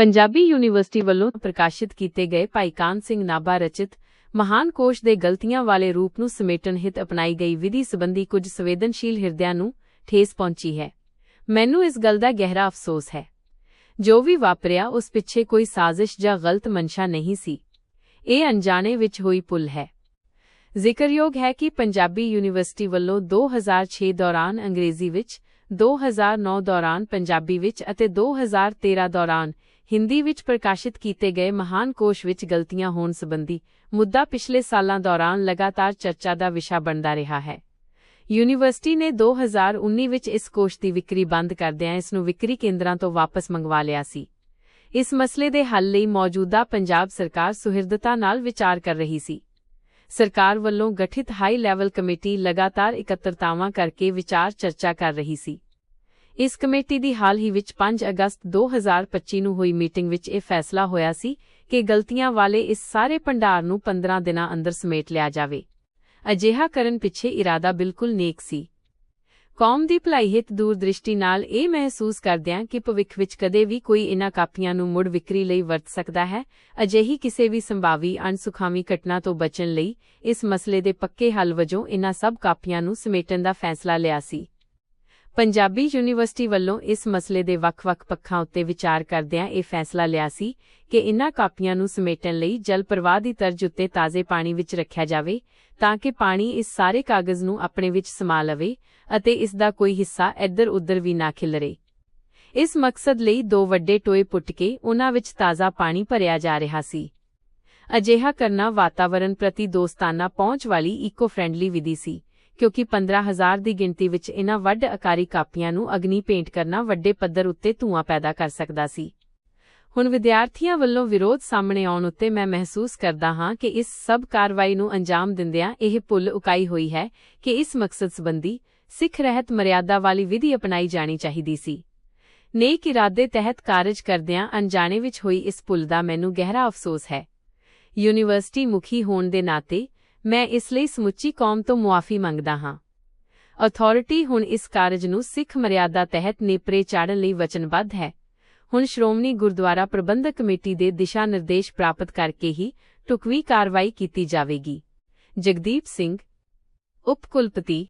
Punjabi university ਵੱਲੋਂ ਪ੍ਰਕਾਸ਼ਿਤ ਕੀਤੇ ਗਏ ਭਾਈ ਕਾਨ ਸਿੰਘ ਨਾਭਾ ਰਚਿਤ ਮਹਾਨ ਕੋਸ਼ ਦੇ ਗਲਤੀਆਂ ਵਾਲੇ ਰੂਪ ਨੂੰ ਸਮੇਟਣ ਹਿਤ ਅਪਣਾਈ ਗਈ ਵਿਧੀ ਸੰਬੰਧੀ ਕੁਝ ਸੰਵੇਦਨਸ਼ੀਲ ਹਿਰਦਿਆਂ ਨੂੰ ਠੇਸ ਪਹੁੰਚੀ ਹੈ। ਮੈਨੂੰ ਇਸ ਗੱਲ ਦਾ ਗਹਿਰਾ ਅਫਸੋਸ ਹੈ। ਜੋ ਵੀ ਵਾਪਰਿਆ, ਉਸ ਪਿੱਛੇ ਕੋਈ ਸਾਜ਼ਿਸ਼ ਜਾਂ ਗਲਤ ਮਨਸ਼ਾ ਨਹੀਂ ਸੀ। ਇਹ ਅਣਜਾਣੇ ਵਿੱਚ ਹੋਈ ਪੁੱਲ ਹੈ। ਜ਼ਿਕਰਯੋਗ ਹੈ ਕਿ ਪੰਜਾਬੀ ਯੂਨੀਵਰਸਿਟੀ ਵੱਲੋਂ 2006 ਦੌਰਾਨ ਅੰਗਰੇਜ਼ੀ ਵਿੱਚ 2009 ਦੌਰਾਨ ਪੰਜਾਬੀ ਵਿੱਚ ਅਤੇ 2013 ਦੌਰਾਨ ਹਿੰਦੀ ਵਿੱਚ ਪ੍ਰਕਾਸ਼ਿਤ ਕੀਤੇ ਗਏ ਮਹਾਨ ਕੋਸ਼ ਵਿੱਚ ਗਲਤੀਆਂ ਹੋਣ ਸੰਬੰਧੀ ਮੁੱਦਾ ਪਿਛਲੇ ਸਾਲਾਂ ਦੌਰਾਨ ਲਗਾਤਾਰ ਚਰਚਾ ਦਾ ਵਿਸ਼ਾ ਬਣਦਾ ਰਿਹਾ ਹੈ। ਯੂਨੀਵਰਸਿਟੀ ਨੇ 2019 ਵਿੱਚ ਇਸ ਕੋਸ਼ ਦੀ ਵਿਕਰੀ ਬੰਦ ਕਰਦਿਆਂ ਇਸ ਨੂੰ ਵਿਕਰੀ ਕੇਂਦਰਾਂ ਤੋਂ ਵਾਪਸ ਮੰਗਵਾ ਲਿਆ ਸੀ। ਇਸ ਮਸਲੇ ਦੇ ਹੱਲ ਲਈ ਮੌਜੂਦਾ ਪੰਜਾਬ ਸਰਕਾਰ ਸੁਹਿਰਦਤਾ ਨਾਲ ਵਿਚਾਰ ਕਰ ਰਹੀ ਸੀ। ਸਰਕਾਰ ਵੱਲੋਂ ਗਠਿਤ ਹਾਈ ਲੈਵਲ ਕਮੇਟੀ ਲਗਾਤਾਰ ਇਕੱਤਰਤਾਵਾਂ ਕਰਕੇ ਵਿਚਾਰ ਚਰਚਾ ਕਰ ਰਹੀ ਸੀ। ਇਸ ਕਮੇਟੀ ਦੀ ਹਾਲ ਹੀ ਵਿੱਚ 5 ਅਗਸਤ 2025 ਨੂੰ ਹੋਈ ਮੀਟਿੰਗ ਵਿੱਚ ਇਹ ਫੈਸਲਾ ਹੋਇਆ ਸੀ ਕਿ ਗਲਤੀਆਂ ਵਾਲੇ ਇਸ ਸਾਰੇ ਭੰਡਾਰ ਨੂੰ 15 ਦਿਨਾਂ ਅੰਦਰ ਸਮੇਟ ਲਿਆ ਜਾਵੇ। ਅਜਿਹਾ ਕਰਨ ਪਿੱਛੇ ਇਰਾਦਾ ਬਿਲਕੁਲ ਨੇਕ ਸੀ। ਕੌਮ ਦੀ ਭਲਾਈ ਹਿੱਤ ਦੂਰਦ੍ਰਿਸ਼ਟੀ ਨਾਲ ਇਹ ਮਹਿਸੂਸ ਕਰਦਿਆਂ ਕਿ ਭਵਿੱਖ ਵਿੱਚ ਕਦੇ ਵੀ ਕੋਈ ਇਨ੍ਹਾਂ ਕਾਪੀਆਂ ਨੂੰ ਮੁੜ ਵਿਕਰੀ ਲਈ ਵਰਤ ਸਕਦਾ ਹੈ, ਅਜਿਹੀ ਕਿਸੇ ਵੀ ਸੰਭਾਵੀ ਅਣਸੁਖਾਵੀ ਘਟਨਾ ਤੋਂ ਬਚਣ ਲਈ ਇਸ ਮਸਲੇ ਦੇ ਪੱਕੇ ਹੱਲ ਵਜੋਂ ਇਨ੍ਹਾਂ ਸਭ ਕਾਪੀਆਂ ਨੂੰ ਸਮੇਟਣ ਦਾ ਫੈਸਲਾ ਲਿਆ ਸੀ। ਪੰਜਾਬੀ ਯੂਨੀਵਰਸਿਟੀ ਵੱਲੋਂ ਇਸ ਮਸਲੇ ਦੇ ਵੱਖ-ਵੱਖ ਪੱਖਾਂ ਉੱਤੇ ਵਿਚਾਰ ਕਰਦਿਆਂ ਇਹ ਫੈਸਲਾ ਲਿਆ ਸੀ ਕਿ ਇਨ੍ਹਾਂ ਕਾਪੀਆਂ ਨੂੰ ਸਮੇਟਣ ਲਈ ਜਲ ਪ੍ਰਵਾਹ ਦੀ ਤਰਜ਼ ਉੱਤੇ ਤਾਜ਼ੇ ਪਾਣੀ ਵਿੱਚ ਰੱਖਿਆ ਜਾਵੇ ਤਾਂ ਕਿ ਪਾਣੀ ਇਸ ਸਾਰੇ ਕਾਗਜ਼ ਨੂੰ ਆਪਣੇ ਵਿੱਚ ਸਮਾ ਲਵੇ ਅਤੇ ਇਸ ਦਾ ਕੋਈ ਹਿੱਸਾ ਇੱਧਰ-ਉੱਧਰ ਵੀ ਨਾ ਖਿਲਰੇ। ਇਸ ਮਕਸਦ ਲਈ ਦੋ ਵੱਡੇ ਟੋਏ ਪੁੱਟ ਕੇ ਉਨ੍ਹਾਂ ਵਿੱਚ ਤਾਜ਼ਾ ਪਾਣੀ ਭਰਿਆ ਜਾ ਰਿਹਾ ਸੀ। ਅਜਿਹਾ ਕਰਨਾ ਵਾਤਾਵਰਣ ਪ੍ਰਤੀ ਦੋਸਤਾਨਾ ਪਹੁੰਚ ਵਾਲੀ ਇਕੋ ਫ੍ਰੈਂਡਲੀ ਵਿਧੀ ਸੀ। ਕਿਉਂਕਿ 15000 ਦੀ ਗਿਣਤੀ ਵਿੱਚ ਇਨ੍ਹਾਂ ਵੱਡ ਆਕਾਰੀ ਕਾਪੀਆਂ ਨੂੰ ਅਗਨੀ ਪੇਂਟ ਕਰਨਾ ਵੱਡੇ ਪੱਧਰ ਉੱਤੇ ਧੂਆਂ ਪੈਦਾ ਕਰ ਸਕਦਾ ਸੀ। ਹੁਣ ਵਿਦਿਆਰਥੀਆਂ ਵੱਲੋਂ ਵਿਰੋਧ ਸਾਹਮਣੇ ਆਉਣ ਉੱਤੇ ਮੈਂ ਮਹਿਸੂਸ ਕਰਦਾ ਹਾਂ ਕਿ ਇਸ ਸਭ ਕਾਰਵਾਈ ਨੂੰ ਅੰਜਾਮ ਦਿੰਦਿਆਂ ਇਹ ਪੁੱਲ ਉਕਾਈ ਹੋਈ ਹੈ ਕਿ ਇਸ ਮਕਸਦ ਸੰਬੰਧੀ ਸਿੱਖ ਰਹਿਤ ਮਰਿਆਦਾ ਵਾਲੀ ਵਿਧੀ ਅਪਣਾਈ ਜਾਣੀ ਚਾਹੀਦੀ ਸੀ। ਨੇਕ ਇਰਾਦੇ ਤਹਿਤ ਕਾਰਜ ਕਰਦਿਆਂ ਅਣਜਾਣੇ ਵਿੱਚ ਹੋਈ ਇਸ ਪੁੱਲ ਦਾ ਮੈਨੂੰ ਗਹਿਰਾ ਅਫਸੋਸ ਹੈ। ਯੂਨੀਵਰਸਿਟੀ ਮੁਖੀ ਹੋਣ ਦੇ ਨਾਤੇ ਮੈਂ ਇਸ ਲਈ ਸਮੁੱਚੀ ਕੌਮ ਤੋਂ ਮੁਆਫੀ ਮੰਗਦਾ ਹਾਂ। ਅਥਾਰਟੀ ਹੁਣ ਇਸ ਕਾਰਜ ਨੂੰ ਸਿੱਖ ਮਰਿਆਦਾ ਤਹਿਤ ਨੇਪਰੇ ਚਾੜਨ ਲਈ ਵਚਨਬੱਧ ਹੈ। ਹੁਣ ਸ਼੍ਰੋਮਣੀ ਗੁਰਦੁਆਰਾ ਪ੍ਰਬੰਧਕ ਕਮੇਟੀ ਦੇ ਦਿਸ਼ਾ ਨਿਰਦੇਸ਼ ਪ੍ਰਾਪਤ ਕਰਕੇ ਹੀ ਟੁਕਵੀ ਕਾਰਵਾਈ ਕੀਤੀ ਜਾਵੇਗੀ। ਜਗਦੀਪ ਸਿੰਘ, ਉਪ ਕੁਲਪਤੀ